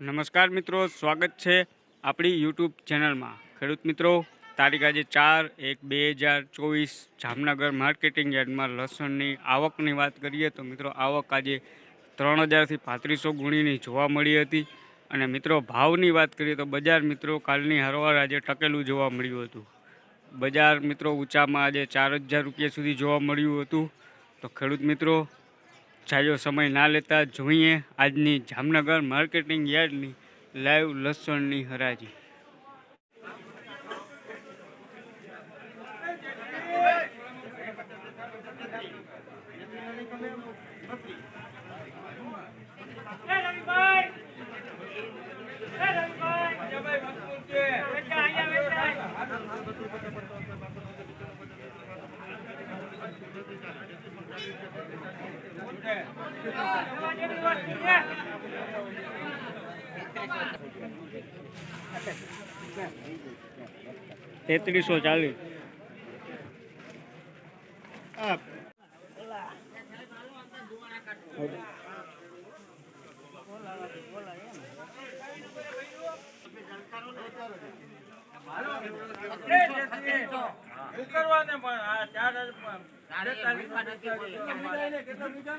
નમસ્કાર મિત્રો, સ્વાગત છે આપણી યુટ્યુબ ચેનલમાં. ખેડૂત મિત્રો, તારીખ આજે ચાર એક બે હજાર ચોવીસ, જામનગર માર્કેટિંગ યાર્ડમાં લસણની આવકની વાત કરીએ તો મિત્રો, આવક આજે ત્રણ હજારથી પાંત્રીસો ગુણીની જોવા મળી હતી. અને મિત્રો, ભાવની વાત કરીએ તો બજાર મિત્રો, કાલની હરવાર આજે ટકેલું જોવા મળ્યું હતું. બજાર મિત્રો ઊંચામાં આજે ચાર હજાર રૂપિયા સુધી જોવા મળ્યું હતું. તો ખેડૂત મિત્રો જાજો સમય ના લેતા જોઈએ આજની જામનગર માર્કેટિંગ યાર્ડની લાઈવ લસણની હરાજી. તેત્રીસો ચાલીસ કરવાને પણ આ ચાર તારે તારી કેટલા મીટર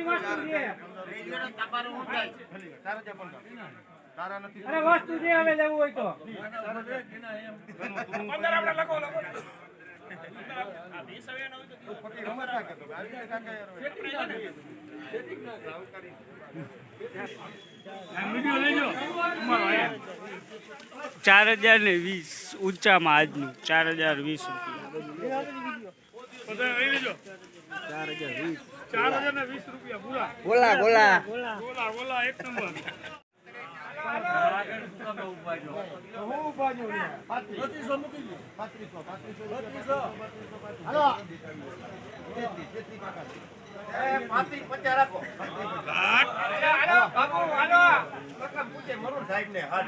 પણ વસ્તુ જે હવે લેવું હોય તો. પંદર આપણે લખો લખો. ચાર હજાર ને વીસ ઊંચામાં આજનું ચાર હજાર વીસ રૂપિયા. ચાર હજાર વીસ રૂપિયા પૂરા બોલા બોલા બોલા બોલા એક નંબર મરુ સાહેબ ને હા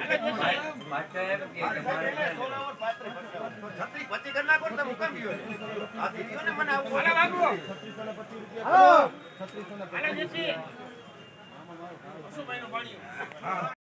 છત્રી પચી કરી નાખો તમે કેમ ગયો આ દીદીઓ છત્રીસો ને પાણી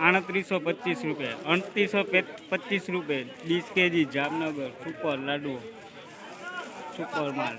આડત્રીસો પચીસ રૂપિયા. અડત્રીસો પચીસ રૂપિયા. બીસ KG Jamnagar super laddu. Super માલ.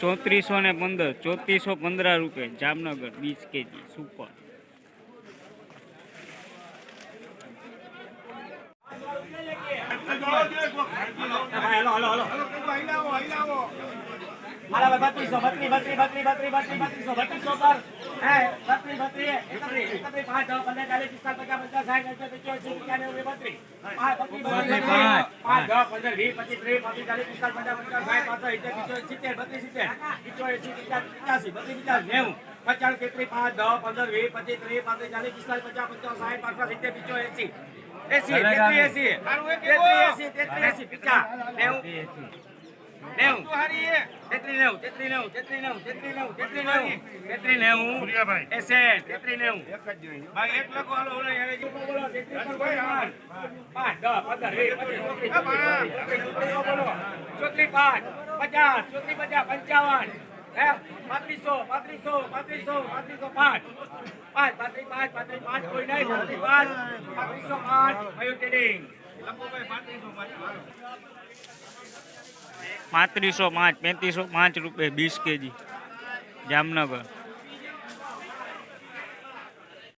ચોત્રીસો ને પંદર ચોત્રીસો પંદર રૂપિયા જામનગર બીસ કેજી સુપર. હાલો બત્રીસો બત્રી બત્રી બત્રી બત્રી બત્રી બત્રીસો બત્રીસો પર. હે બત્રી બત્રી એકત્રીસ એકત્રીસ પાંચ દસ પંદર ચાલીસ પિસ્તાલીસ પચાસ પચાસ સાઠ સિત્તેર પંચ્યાસી પંચાણું બત્રીસ. પાંચ બત્રીસ બત્રીસ પાંચ. દસ પંદર વીસ પચીસ ત્રીસ પાંત્રીસ ચાલીસ પિસ્તાલીસ પચાસ પચાસ સાઠ પાંસઠ સિત્તેર બત્રીસ સિત્તેર પચાસ પચાસી બત્રીસ પચાસ નેવું. પચાસ તેત્રીસ પાંચ દસ પંદર વીસ પચીસ ત્રીસ પાંત્રીસ ચાલીસ પિસ્તાલીસ પચાસ પચાસ સાહીઠ પાંચસો સિત્તેર પીચો એસી એસી. તેત્રીસ એસી તેત્રીસ એસી તેત્રીસ એસી પચાસ નેવું. નેવું. તેત્રીસ નેવું તેત્રીસ નેવું તેત્રીસ નેવું તેત્રીસ નેવું તેત્રીસ નેવું તેત્રીસ નેવું. એસેટ તેત્રીસ નેવું. ભાઈ એક લખો હાલો ઓલે હવે બોલો, તેત્રીસ પાંચ. પાંચ, દસ, પંદર, વીસ, પચીસ. ચોત્રીસ પાંચ, ચોત્રીસ પચાસ, પંચાવન. પાંત્રીસો, પાંચ. પાંચ પેંત્રીસો પાંચ રૂપિયા વીસ કેજી. જામનગર.